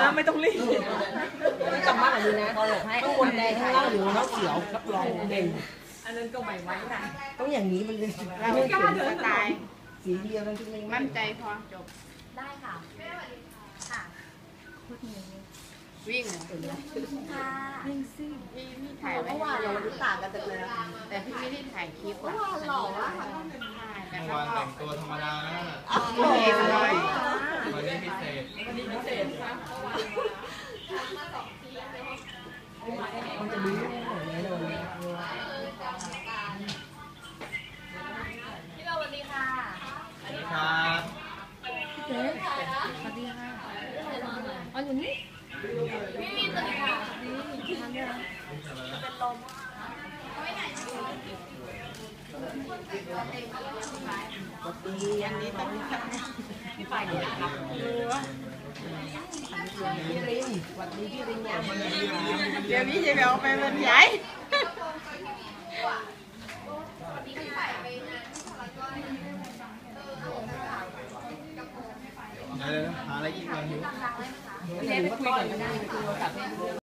นะไม่ต้องรีบจำบ้านหลังนี้นะข้างบนแดงข้างล่างเหลืองแล้วเขียวรับรองเด่นอันนั้นก็ไม่ไหวนะต้องอย่างนี้มันเลยไม่กล้าเดินตายสีเดียวกันทุกมันมั่นใจพอจบได้ค่ะค่ะวิ่งค่ะพี่พี่ถ่ายไว้เมื่อวานเราต่างกันจังเลยนะแต่พี่ไม่ได้ถ่ายคลิปเมื่อวานหล่อมากแต่เมื่อก็วานแต่งตัวธรรมดานะ เห็นเลย วันนี้ันนี้พิเศษมันจะรู้ของแน่นอนพี่เบลสวัสดีค่ะสวัสดีครับอ๋ออยู่นี่พี่มีสวัสดีค่ะนี่ทำเนี่ยเป็นลมดีอันนี้ต้องพี่ฝ่ายเนี่ยครับพี่รินสวัสดีพี่ริน เดี๋ยวนี้จะไปเอาไปเรรยายเดี๋ยวๆหาอะไรกินก่อนหิวเดี๋ยวคุยก่อนก็ได้คุยโทรศัพท์